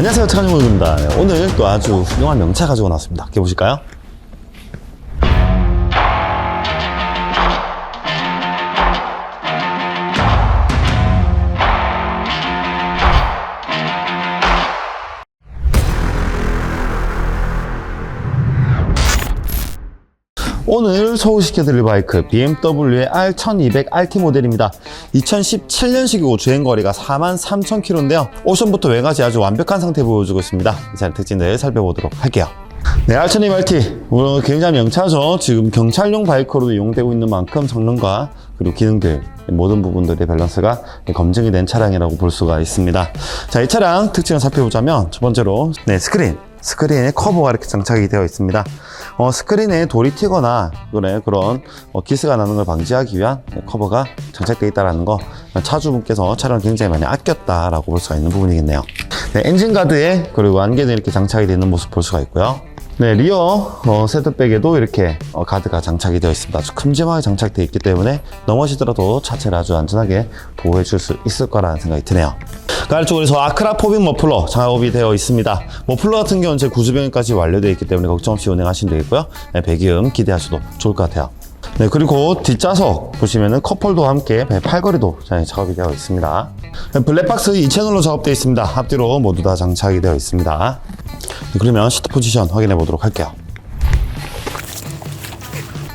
안녕하세요. 차관용입니다. 오늘 또 아주 훌륭한 명차 가지고 나왔습니다. 이렇게 보실까요? 오늘 소개시켜드릴 바이크 BMW의 R1200 RT 모델입니다. 2017년식이고 주행거리가 43,000km인데요. 오션부터 외관이 아주 완벽한 상태 보여주고 있습니다. 이 차의 특징들 살펴보도록 할게요. 네, R1200 RT. 오늘 굉장히 명차죠. 지금 경찰용 바이크로도 이용되고 있는 만큼 성능과 그리고 기능들 모든 부분들의 밸런스가 검증이 된 차량이라고 볼 수가 있습니다. 자, 이 차량 특징을 살펴보자면 첫 번째로 네, 스크린. 스크린에 커버가 이렇게 장착이 되어 있습니다. 어, 스크린에 돌이 튀거나 그래, 그런 어, 기스가 나는 걸 방지하기 위한 커버가 장착되어 있다는 거 차주분께서 차량을 굉장히 많이 아꼈다라고 볼 수가 있는 부분이겠네요. 네, 엔진 가드에 그리고 안개는 이렇게 장착이 되는 모습 볼 수가 있고요. 네, 리어 어, 세트백에도 이렇게 어, 가드가 장착이 되어 있습니다. 아주 큼지막하게 장착되어 있기 때문에 넘어지더라도 차체를 아주 안전하게 보호해 줄 수 있을 거라는 생각이 드네요. 그 아래쪽으로 아크라 포빙 머플러 장착업이 되어 있습니다. 머플러 같은 경우는 제 구조병까지 완료되어 있기 때문에 걱정 없이 운행하시면 되겠고요. 네, 배기음 기대하셔도 좋을 것 같아요. 네, 그리고 뒷좌석 보시면은 컵홀더와 함께 배 팔걸이도 잘 작업이 되어 있습니다. 네, 블랙박스 2채널로 작업되어 있습니다. 앞뒤로 모두 다 장착이 되어 있습니다. 네, 그러면 시트 포지션 확인해 보도록 할게요.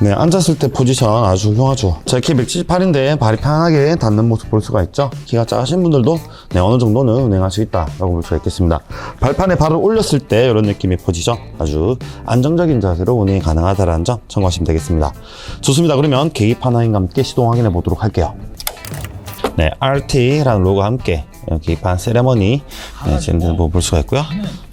네, 앉았을 때 포지션 아주 훌륭하죠. 제 키 178인데 발이 편하게 닿는 모습 볼 수가 있죠. 키가 작으신 분들도 네, 어느 정도는 운행할 수 있다라고 볼 수가 있겠습니다. 발판에 발을 올렸을 때 이런 느낌의 포지션 아주 안정적인 자세로 운행이 가능하다는 점 참고하시면 되겠습니다. 좋습니다. 그러면 계기판 확인과 함께 시동 확인해 보도록 할게요. 네, RT라는 로고와 함께 계기판 세레머니 네, 진행되는 부분 볼 수가 있고요.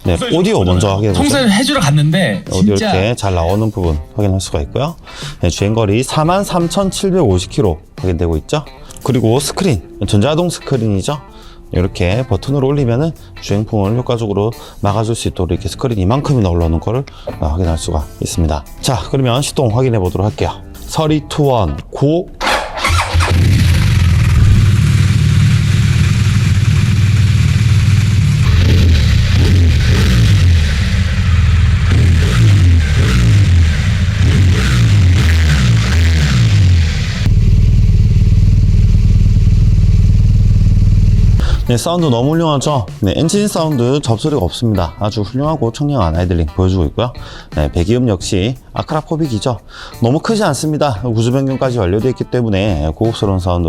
네, 오디오 먼저 확인해 보세요. 통화를 해주러 갔는데 오디오 진짜 이렇게 잘 나오는 부분 확인할 수가 있고요. 네, 주행거리 43,750km 확인되고 있죠. 그리고 스크린, 전자동 스크린이죠. 이렇게 버튼을 올리면은 주행풍을 효과적으로 막아줄 수 있도록 이렇게 스크린 이만큼이나 올라오는 거를 확인할 수가 있습니다. 자, 그러면 시동 확인해 보도록 할게요. 3, 2, 1, 고! 네, 사운드 너무 훌륭하죠? 네, 엔진 사운드 접소리가 없습니다. 아주 훌륭하고 청량한 아이들링 보여주고 있고요. 네, 배기음 역시 아크라 포빅이죠. 너무 크지 않습니다. 구조 변경까지 완료되어 있기 때문에 고급스러운 사운드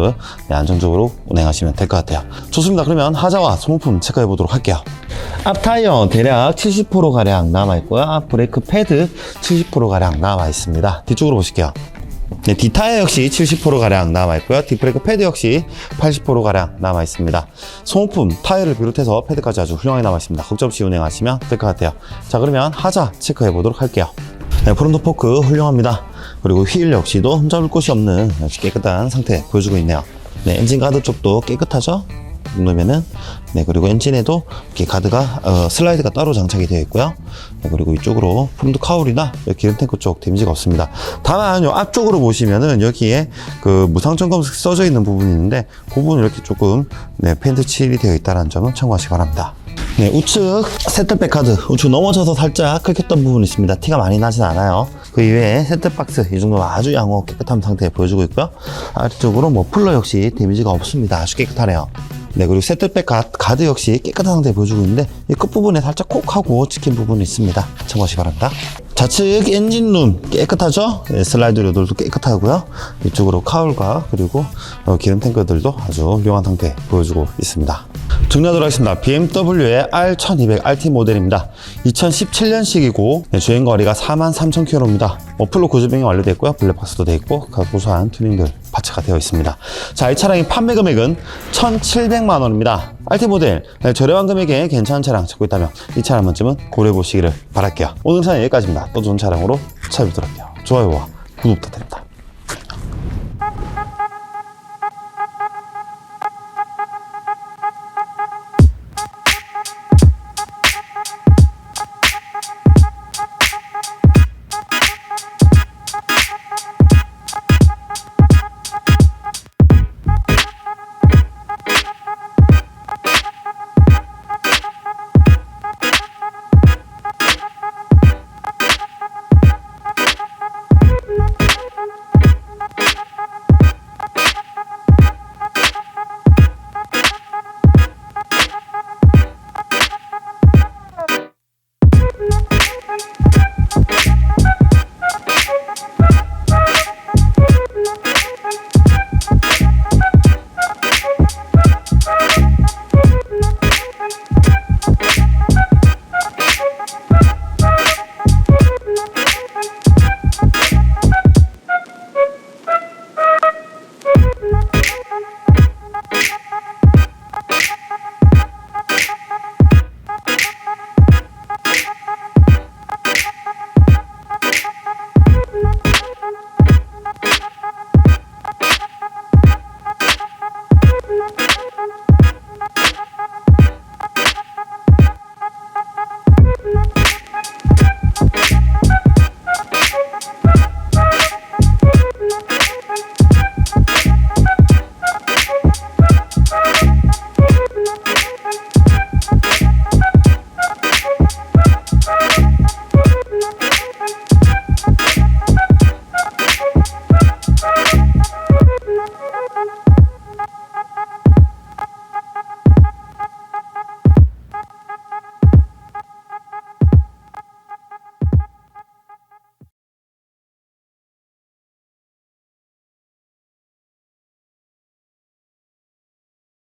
네, 안정적으로 운행하시면 될 것 같아요. 좋습니다. 그러면 하자와 소모품 체크해 보도록 할게요. 앞 타이어 대략 70%가량 남아 있고요. 앞 브레이크 패드 70%가량 남아 있습니다. 뒤쪽으로 보실게요. 네, 뒷타이어 역시 70%가량 남아있고요. 뒷브레이크 패드 역시 80%가량 남아있습니다. 소모품, 타이어를 비롯해서 패드까지 아주 훌륭하게 남아있습니다. 걱정 없이 운행하시면 될 것 같아요. 자, 그러면 하자 체크해 보도록 할게요. 네, 프론트 포크 훌륭합니다. 그리고 휠 역시도 흠잡을 곳이 없는 역시 깨끗한 상태 보여주고 있네요. 네, 엔진 가드 쪽도 깨끗하죠? 이 정도면은 네 그리고 엔진에도 이렇게 가드가 어, 슬라이드가 따로 장착이 되어 있고요 네, 그리고 이쪽으로 폼드 카울이나 여기 기름 탱크 쪽 데미지가 없습니다 다만 요 앞쪽으로 보시면은 여기에 그 무상점 검색 써져 있는 부분이 있는데 그 부분 이렇게 조금 네 페인트 칠이 되어 있다는 점은 참고하시기 바랍니다 네, 우측 세트백 카드 우측 넘어져서 살짝 긁혔던 부분이 있습니다. 티가 많이 나진 않아요. 그 이외에 세트박스 이 정도 아주 양호 깨끗한 상태에 보여주고 있고요. 아래쪽으로 머플러 역시 데미지가 없습니다. 아주 깨끗하네요. 네, 그리고 세트백 가- 가드 역시 깨끗한 상태에 보여주고 있는데 이 끝부분에 살짝 콕 하고 찍힌 부분이 있습니다. 참고하시기 바랍니다. 좌측 엔진룸 깨끗하죠? 네, 슬라이드 요들도 깨끗하고요. 이쪽으로 카울과 그리고 어, 기름 탱크들도 아주 훌륭한 상태 보여주고 있습니다. 정리하도록 하겠습니다. BMW의 R1200 RT 모델입니다. 2017년식이고 네, 주행 거리가 43,000km입니다. 어플로 구조병이 완료됐고요. 블랙박스도 되어 있고 고소한 튜닝들 파츠가 되어 있습니다. 자, 이 차량의 판매 금액은 1,700만 원입니다. RT 모델 네, 저렴한 금액에 괜찮은 차량 찾고 있다면 이 차량 한 번쯤은 고려해 보시기를 바랄게요. 오늘 사연 여기까지입니다. 또 좋은 차량으로 찾아뵙도록 할게요. 좋아요와 구독 부탁드립니다.